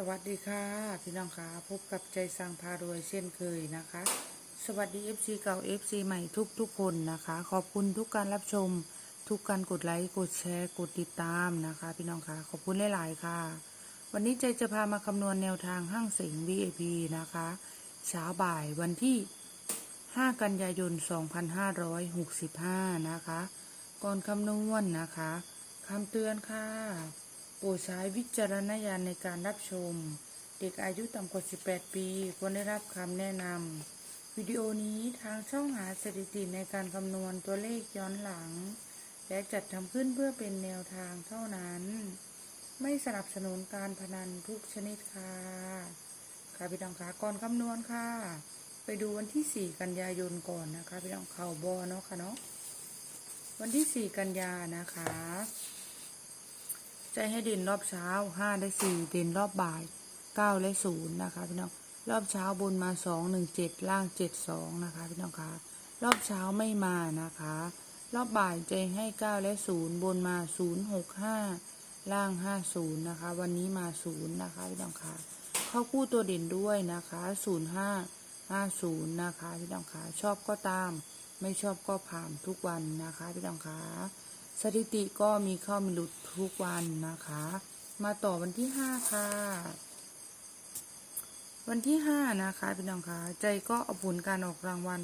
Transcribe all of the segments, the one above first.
สวัสดีค่ะ พี่น้องค่ะพบกับใจสังพารวยเช่นเคยนะคะ สวัสดี FC เก่า FC ใหม่ทุกทุกคนนะคะ ขอบคุณทุกการรับชม ทุกการกดไลค์กดแชร์กดติดตามนะคะ พี่น้องค่ะขอบคุณหลายๆค่ะ วันนี้ใจจะพามาคำนวณแนวทางห้างเสง VIP นะคะเช้าบ่ายวันที่ 5 กันยายน 2565 นะคะ ก่อนคำนวณนะคะคำเตือนค่ะ โปรดใช้วิจารณญาณในการรับชม เด็กอายุต่ำกว่า 18 ปีควรได้รับคำแนะนำวิดีโอนี้ทางช่องหาสถิติในการคำนวณตัวเลขย้อนหลัง และจัดทำขึ้นเพื่อเป็นแนวทางเท่านั้น ไม่สนับสนุนการพนันทุกชนิดค่ะ ค่ะพี่น้องคะก่อนคำนวณค่ะ ไปดูวันที่ 4 กันยายนก่อนนะคะพี่น้องเข่าบอเนาะค่ะเนาะวันที่ 4 กันยานะคะ ใจให้เด่นรอบเช้า5ได้4เด่นรอบบ่าย9และ0นะคะพี่น้องรอบเช้าบนมา2 1 7ล่าง7 2นะคะพี่น้องคะรอบเช้าไม่มานะคะ รอบบ่ายใจให้9และ0บนมา0 6 5ล่าง50นะคะ วันนี้มา0นะคะพี่น้องคะเข้าคู่ตัวเด่นด้วยนะคะ0 5 50นะคะพี่น้องคะชอบก็ตาม ไม่ชอบก็ผ่านทุกวันนะคะพี่น้องคะ สถิติก็มีเข้ามีหลุดทุกวันนะคะ มาต่อวันที่ห้าค่ะ วันที่ห้านะคะพี่น้องคะใจก็เอาผลการออกรางวัล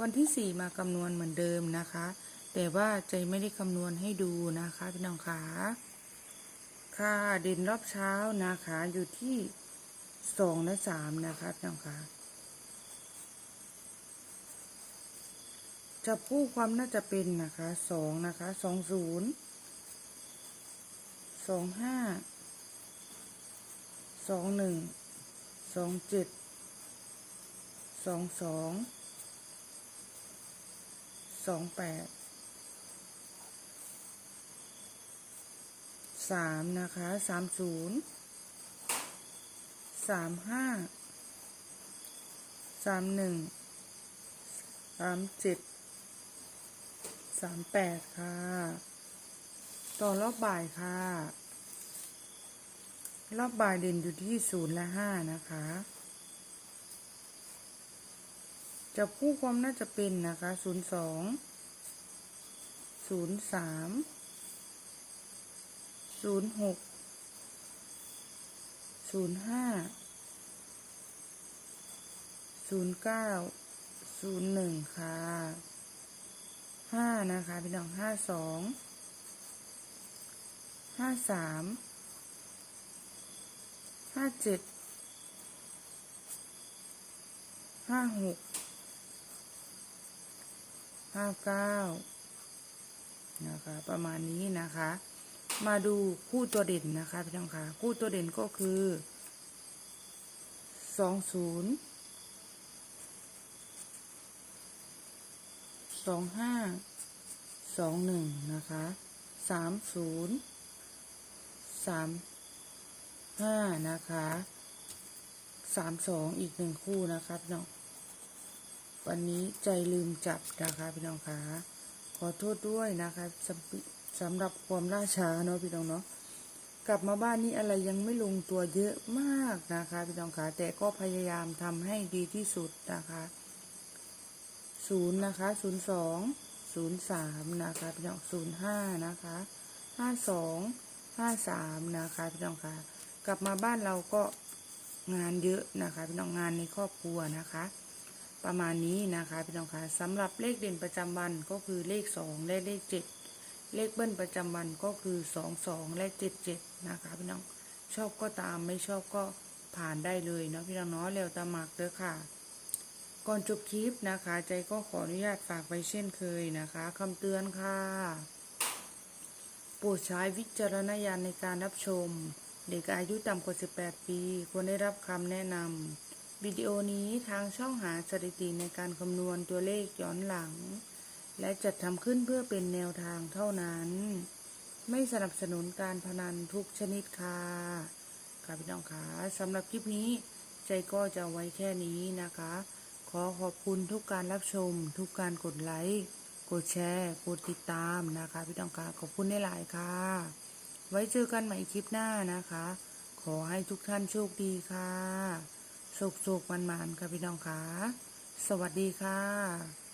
วันที่สี่มาคำนวณเหมือนเดิมนะคะ แต่ว่าใจไม่ได้คำนวณให้ดูนะคะพี่น้องคะค่ะเด่นรอบเช้านะคะอยู่ที่สองและสามนะคะพี่น้องคะ จับคู่ความน่าจะเป็นนะคะสองนะคะสองศูนย์สองห้าสองหนึ่งสองเจ็ดสองสองสองแปดสามนะคะสามศูนย์สามห้าสามหนึ่งสามเจ็ด สามแปดค่ะ ต่อรอบบ่ายค่ะ รอบบ่ายเด่นอยู่ที่ศูนย์และห้านะคะจะคู่ความน่าจะเป็นนะคะศูนย์สองศูนย์สามศูนย์หกศูนย์ห้าศูนย์เก้าศูนย์หนึ่งค่ะ ห้านะคะพี่น้องห้าสองห้าสามห้าเจ็ดห้าหกห้าเก้านะคะประมาณนี้นะคะ มาดูคู่ตัวเด่นนะคะพี่น้องคะคู่ตัวเด่นก็คือสองศูนย์ สองห้าสองหนึ่งนะคะสามศูนย์สามห้านะคะสามสองอีกหนึ่งคู่นะคะพี่น้องวันนี้ใจลืมจับนะคะพี่น้องคะขอโทษด้วยนะคะสำสำหรับความล่าช้าเนาะพี่น้องเนาะกลับมาบ้านนี้อะไรยังไม่ลงตัวเยอะมากนะคะพี่น้องคะแต่ก็พยายามทำให้ดีที่สุดนะคะ ศูนย์นะคะศูนย์สองศูนย์สามนะคะพี่น้องศูนย์ห้านะคะห้าสองห้าสามนะคะพี่น้องคะกลับมาบ้านเราก็งานเยอะนะคะพี่น้องงานในครอบครัวนะคะ ประมาณนี้นะคะพี่น้องคะสำหรับเลขเด่นประจำวันก็คือเลขสองและเลขเจ็ดเลขเบิ้ลประจำวันก็คือสองสองและเจ็ดเจ็ดนะคะพี่น้องชอบก็ตามไม่ชอบก็ผ่านได้เลยเนาะพี่น้องเนาะเร็วตามหมักเด้อค่ะ ก่อนจบคลิปนะคะ ใจก็ขออนุญาตฝากไว้เช่นเคยนะคะคำเตือนค่ะโปรดใช้วิจารณญาณในการรับชม เด็กอายุต่ำกว่า 18 ปี ควรได้รับคำแนะนำวิดีโอนี้ทางช่องหาสถิติในการคำนวณตัวเลขย้อนหลัง และจัดทำขึ้นเพื่อเป็นแนวทางเท่านั้น ไม่สนับสนุนการพนันทุกชนิดค่ะค่ะพี่น้องคะสำหรับคลิปนี้ใจก็จะไว้แค่นี้นะคะ ขอขอบคุณทุกการรับชม ทุกการกดไลค์ กดแชร์ กดติดตามนะคะ พี่น้องคะขอบคุณได้หลายค่ะ ไว้เจอกันใหม่คลิปหน้านะคะ ขอให้ทุกท่านโชคดีค่ะโชคโชคมันมันค่ะพี่น้องคะสวัสดีค่ะ